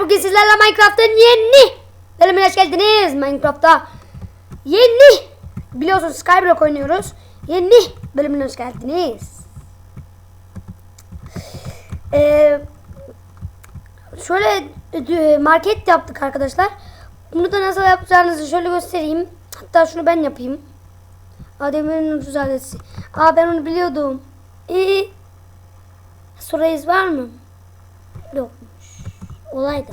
bugün sizlerle Minecraft'ın yeni bölümüne hoş geldiniz. Minecraft'ta yeni biliyorsunuz Skyblock oynuyoruz. Yeni bölümüne hoş geldiniz. Ee, şöyle e, market yaptık arkadaşlar. Bunu da nasıl yapacağınızı şöyle göstereyim. Hatta şunu ben yapayım. Adem'in ucuz adresi. Aa ben onu biliyordum. İyi. Sorayız var mı? Olaydı.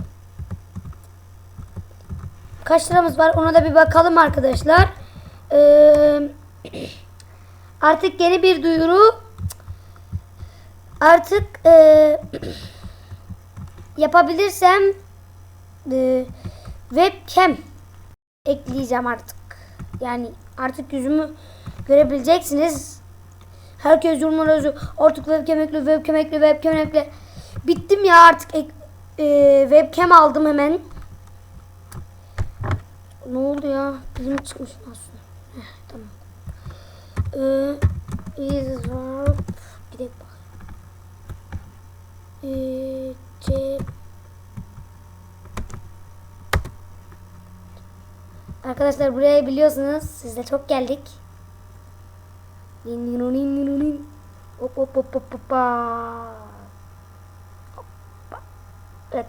Kaç liramız var ona da bir bakalım arkadaşlar. Ee, artık yeni bir duyuru. Artık e, yapabilirsem e, webcam ekleyeceğim artık. Yani artık yüzümü görebileceksiniz. Herkes yorumlara yazıyor. Artık webcam ekle, webcam ekle, webcam ekle. Bittim ya artık ek, e, webcam aldım hemen. Ne oldu ya? Dilim çıkmış aslında. Heh, tamam. Ee, is var. Gidelim bak. Ee, C Arkadaşlar buraya biliyorsunuz. Siz de çok geldik. Nin nin nin nin nin. Hop hop hop hop hop. Evet.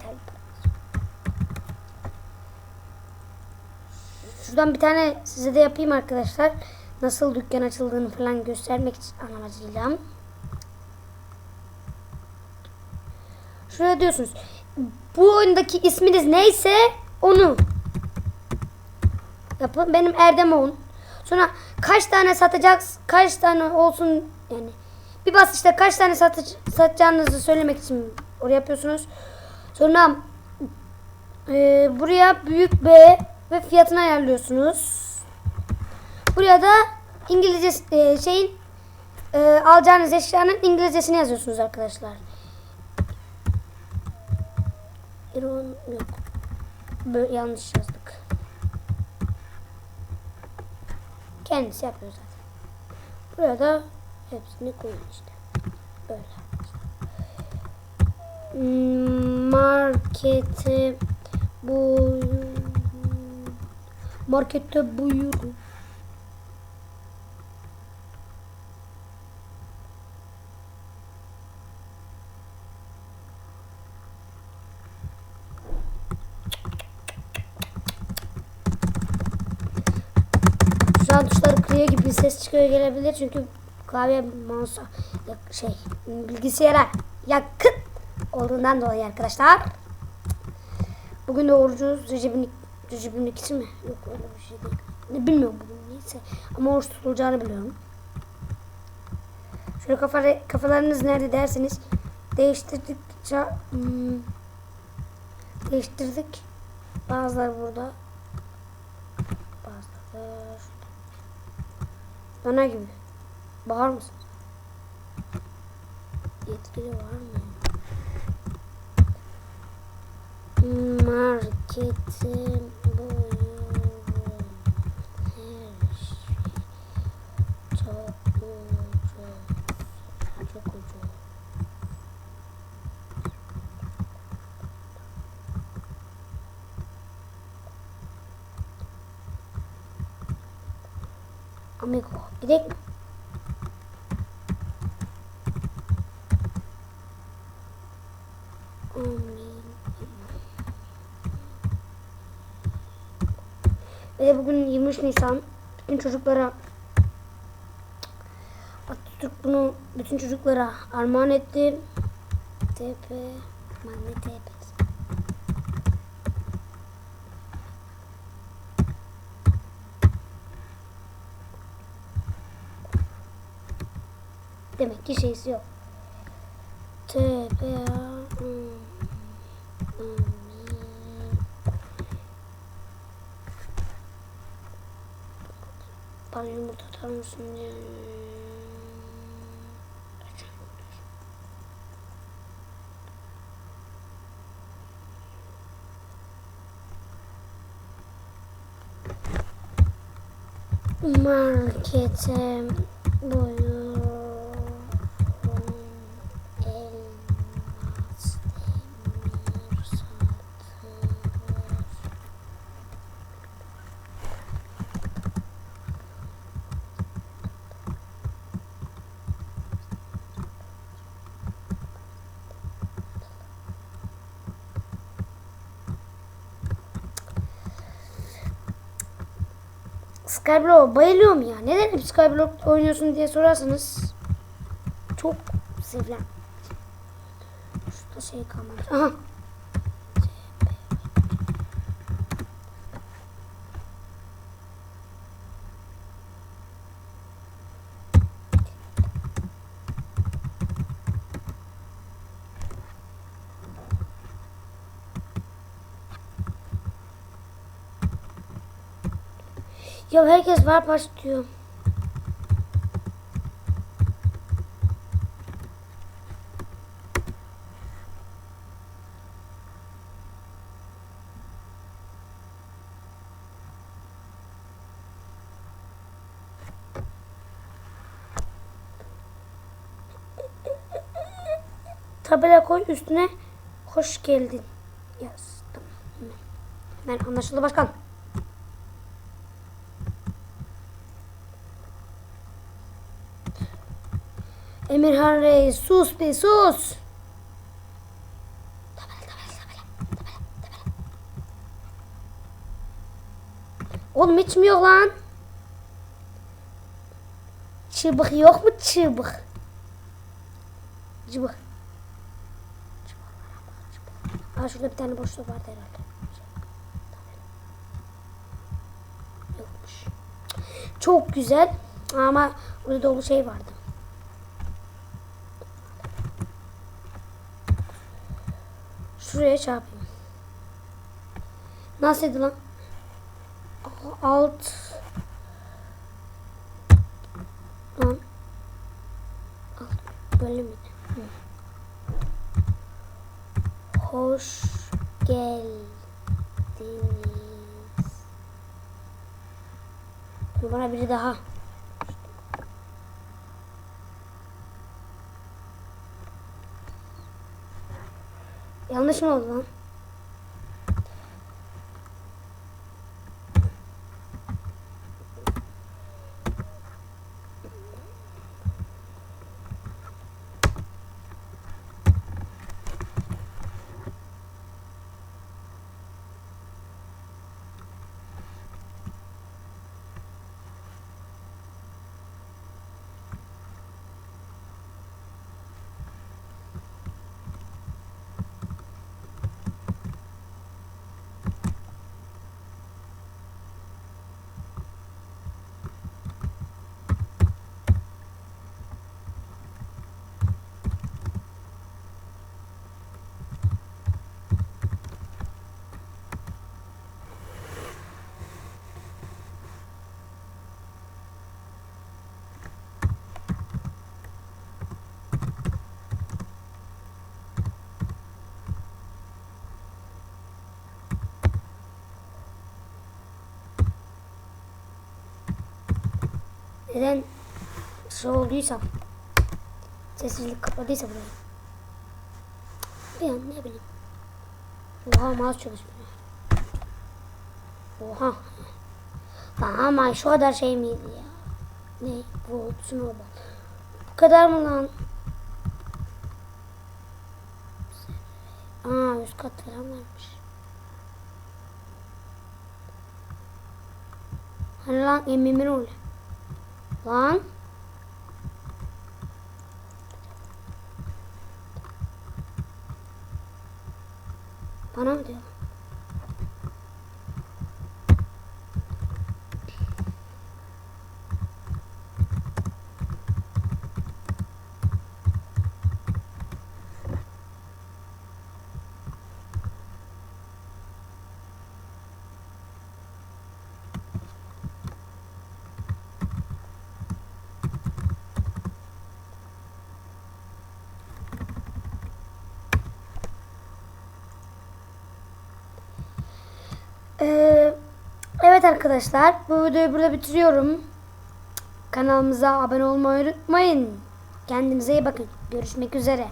Şuradan bir tane size de yapayım arkadaşlar. Nasıl dükkan açıldığını falan göstermek amacıyla. Şuraya diyorsunuz. Bu oyundaki isminiz neyse onu yapın. Benim Erdem olun. Sonra kaç tane satacağız, kaç tane olsun yani bir basışta kaç tane satacağınızı söylemek için oraya yapıyorsunuz. Sonra e, buraya büyük B ve fiyatını ayarlıyorsunuz. Buraya da İngilizce e, şeyin e, alacağınız eşyanın İngilizcesini yazıyorsunuz arkadaşlar. İron yok. Böyle yanlış yazdık. Kendisi yapıyor zaten. Buraya da hepsini koyun işte. Böyle. Hmm, Markete bu markete buyurun. Şu an tuşları kırıyor gibi ses çıkıyor gelebilir çünkü klavye mouse'a şey bilgisayara yakın olduğundan dolayı arkadaşlar. Bugün de orucumuz Recep'in Recep'in ikisi mi? Yok öyle bir şey değil. Ne bilmiyorum bugün neyse. Ama oruç tutulacağını biliyorum. Şöyle kafa, kafalarınız nerede derseniz değiştirdikçe hmm, değiştirdik. Bazıları burada. Bazıları şurada. Dana gibi. Bağır mısın? Yetkili var mı? Marketin buyurun. Her şey çok ucuz. Çok ucuz. Amigo, gidelim mi? Ve bugün 23 Nisan. Bütün çocuklara Atatürk bunu bütün çocuklara armağan etti. TP Manne TP. Demek ki şeysi yok. TP Bana yumurta atar mısın ya? Markete buyurun Skyblock bayılıyorum ya. Neden hep Skyblock oynuyorsun diye sorarsanız çok sevilen. Şurada şey kalmamış. Aha. Ya herkes var başlıyor. Tabela koy üstüne hoş geldin. Yaz. Tamam. Hemen. Hemen anlaşıldı başkan. Emirhan Reis sus be sus. Oğlum hiç mi yok lan? Çıbık yok mu çıbık? Çıbık. Aa şurada bir tane boşluk vardı herhalde. Yokmuş. Çok güzel ama burada dolu şey vardı. Şuraya çarpayım. Nasıldı lan? Alt Lan Alt böyle miydi? Hı. Hoş geldiniz. Bana biri daha. Yanlış mı oldu lan? Neden şey olduysam sessizlik kapadıysa burayı. Bir an ne bileyim. Oha mouse çalışmıyor. Oha. Lan ama şu kadar şey miydi ya? Ne? Bu snowball. Bu kadar mı lan? Aa üst kat falan varmış. Hani lan emmimin oğlu. Lan. Bana mı diyor? Ee, evet arkadaşlar bu videoyu burada bitiriyorum. Kanalımıza abone olmayı unutmayın. Kendinize iyi bakın. Görüşmek üzere.